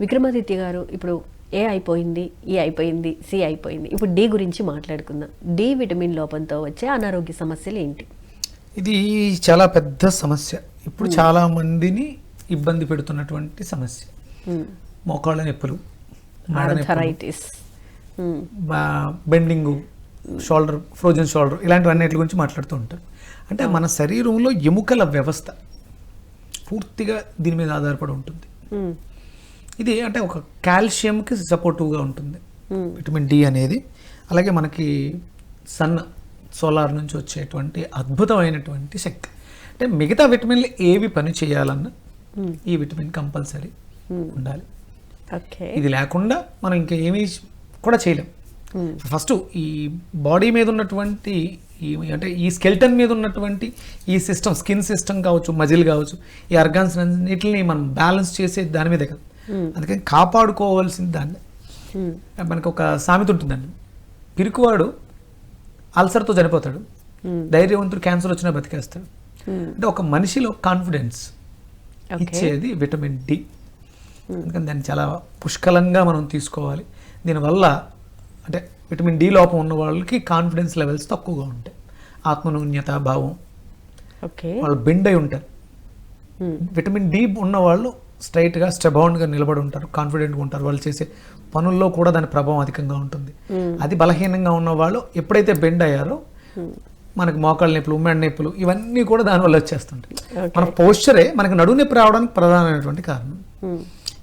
విక్రమాదిత్య గారు ఇప్పుడు ఏ అయిపోయింది ఈ అయిపోయింది సి అయిపోయింది. ఇప్పుడు డి గురించి మాట్లాడుకుందాం. డి విటమిన్ లోపంతో వచ్చే అనారోగ్య సమస్యలు ఏంటి? ఇది చాలా పెద్ద సమస్య. ఇప్పుడు చాలా మందిని ఇబ్బంది పెడుతున్నటువంటి సమస్య. మోకాళ్ళ నొప్పులు arthritis bending shoulder frozen shoulder ఇలాంటివన్నిటి గురించి మాట్లాడుతూ ఉంటారు అంటే మన శరీరంలో ఎముకల వ్యవస్థ పూర్తిగా దీని మీద ఆధారపడి ఉంటుంది. ఇది అంటే ఒక కాల్షియంకి సపోర్టివ్గా ఉంటుంది. విటమిన్ డి అనేది. అలాగే మనకి సన్ సోలార్ నుంచి వచ్చేటువంటి అద్భుతమైనటువంటి శక్తి. అంటే మిగతా విటమిన్లు ఏవి పని చేయాలన్నా ఈ విటమిన్ కంపల్సరీ ఉండాలి. ఓకే. ఇది లేకుండా మనం ఇంకా ఏమీ కూడా చేయలేం. ఫస్ట్ ఈ బాడీ మీద ఉన్నటువంటి ఈ అంటే ఈ స్కెల్టన్ మీద ఉన్నటువంటి ఈ సిస్టమ్ స్కిన్ సిస్టమ్ కావచ్చు మజిల్ కావచ్చు ఈ అర్గాన్స్ అన్నిటిని మనం బ్యాలెన్స్ చేసే దాని మీదే కదా. అందుకని కాపాడుకోవాల్సింది దాన్ని. మనకు ఒక సామెత ఉంటుందండి. పిరికివాడు అల్సర్తో చనిపోతాడు. ధైర్యవంతుడు క్యాన్సర్ వచ్చినా బతికేస్తాడు అంటే ఒక మనిషిలో కాన్ఫిడెన్స్. ఇచ్చేది విటమిన్ డి అందుకని దాన్ని చాలా పుష్కలంగా మనం తీసుకోవాలి. దీనివల్ల అంటే విటమిన్ డి లోపం ఉన్న వాళ్ళకి కాన్ఫిడెన్స్ లెవెల్స్ తక్కువగా ఉంటాయి. ఆత్మనూన్యత భావం. ఓకే వాళ్ళు బెండ్ అయి ఉంటారు విటమిన్ డి ఉన్న వాళ్ళు స్ట్రైట్గా స్టెబౌండ్గా నిలబడి ఉంటారు కాన్ఫిడెంట్గా ఉంటారు. వాళ్ళు చేసే పనుల్లో కూడా దాని ప్రభావం అధికంగా ఉంటుంది. అది బలహీనంగా ఉన్న వాళ్ళు ఎప్పుడైతే బెండ్ అయ్యారో మనకి మోకాళ్ళ నొప్పులు ఉమ్మెడ నొప్పులు ఇవన్నీ కూడా దానివల్ల వచ్చేస్తుంటాయి. మన పోస్చరే మనకి నడువు నొప్పి రావడానికి ప్రధానమైనటువంటి కారణం.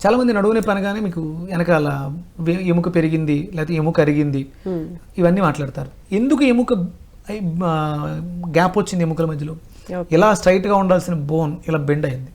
చాలా మంది నడువు నొప్పి అనగానే మీకు వెనకాల ఎముక పెరిగింది లేకపోతే ఎముక అరిగింది. ఇవన్నీ మాట్లాడతారు. ఎందుకు ఎముక గ్యాప్ వచ్చింది ఎముకల మధ్యలో. ఇలా స్ట్రైట్గా ఉండాల్సిన బోన్ ఇలా బెండ్ అయింది.